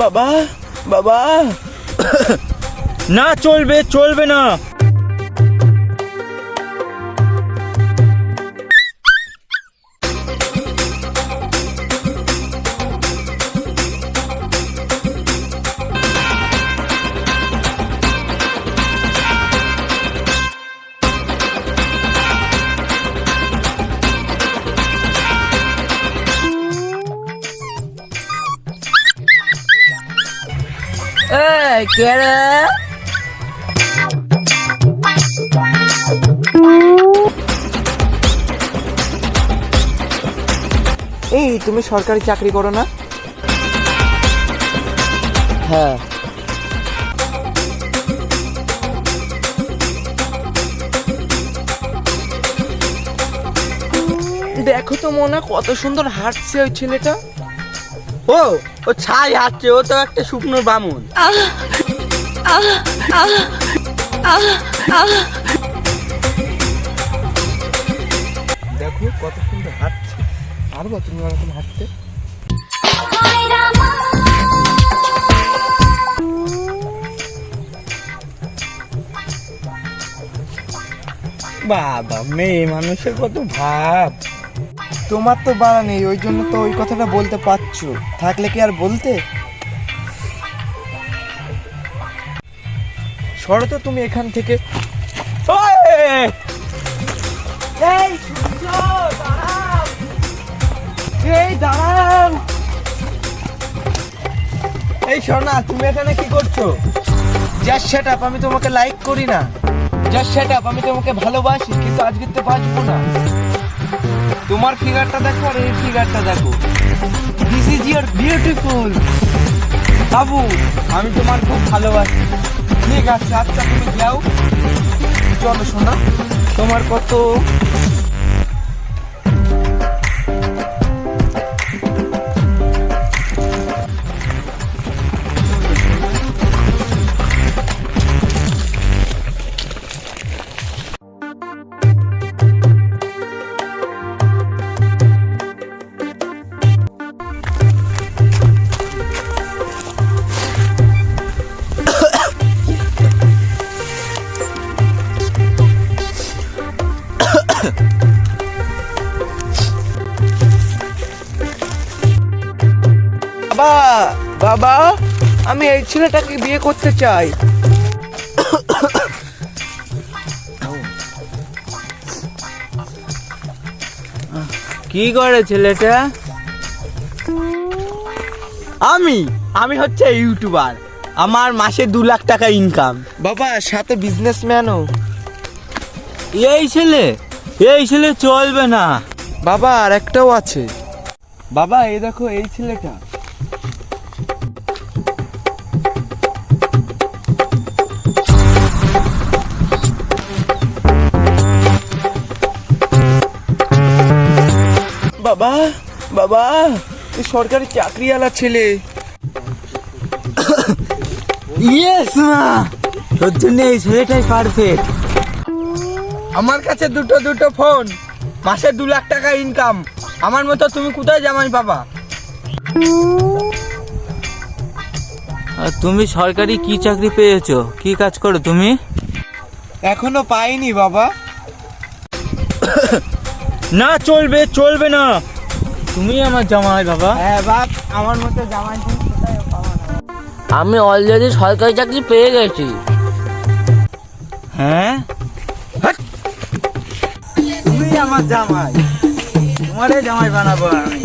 বাবা বাবা না চলবে চলবে না এই কে রে এই তুমি সরকারি চাকরি করো না? হ্যাঁ। দেখো তো মনে কত সুন্দর হাঁটছে ওই ছেলেটা। ও ও ছাই হাঁটছে, ও তো একটা শুকনো বামুন। দেখো কত সুন্দর হাঁটছে। পারব তুমি ওরকম হাঁটতে? বাবা, মেয়ে মানুষের কত ভাব। তোমার তো বাড়া নেই, ওই জন্য তো ওই কথাটা বলতে পারছ। থাকলে কি আর বলতে? সরো তো তুমি এখান থেকে। এই? দাঁড়াও। তুমি এখানে কি করছ? জাস্ট সেট আপ আমি তোমাকে লাইক করি না। জাস্ট সেট আপ আমি তোমাকে ভালোবাসি, কিন্তু আজকে তো বাঁচবো না। তোমার ফিগারটা দেখো আর এই ফিগারটা দেখো। দিস ইজ ইয়ার বিউটিফুল বাবু, আমি তোমার খুব ভালোবাসি। ঠিক আছে আচ্ছা তুমি যাও। চলো শোনা তোমার কত বাবা বাবা আমি এই ছেলেটাকে বিয়ে করতে চাই। কি করে ছেলেটা? আমি আমি হচ্ছে ইউটিউবার। আমার মাসে দু লাখ টাকা ইনকাম বাবা সাথে বিজনেসম্যানও এই ছেলে? এই ছেলে চলবে না। বাবা আর একটাও আছে। বাবা এই দেখো এই ছেলেটা। বাবা বাবা এই সরকারি চাকরিওয়ালা ছেলে। ইয়েস মা। তোর জন্য এই ছেলেটাই পারফেক্ট আমার কাছে দুটো দুটো ফোন। মাসে দু লাখ টাকা ইনকাম আমার মতো তুমি কোথায় জামাই পাবা? আর তুমি সরকারি কি চাকরি পেয়েছ? কি কাজ করো তুমি? এখনও পাইনি বাবা। না চলবে চলবে না। তুমি আমার জামাই বাবা। হ্যাঁ বাপ আমার মতো জামাই তুমি কোথায় পাবা না। আমি অলরেডি সরকারি চাকরি পেয়ে গেছি। হ্যাঁ? আমার জামাই। তোমারে জামাই বানাবো আমি।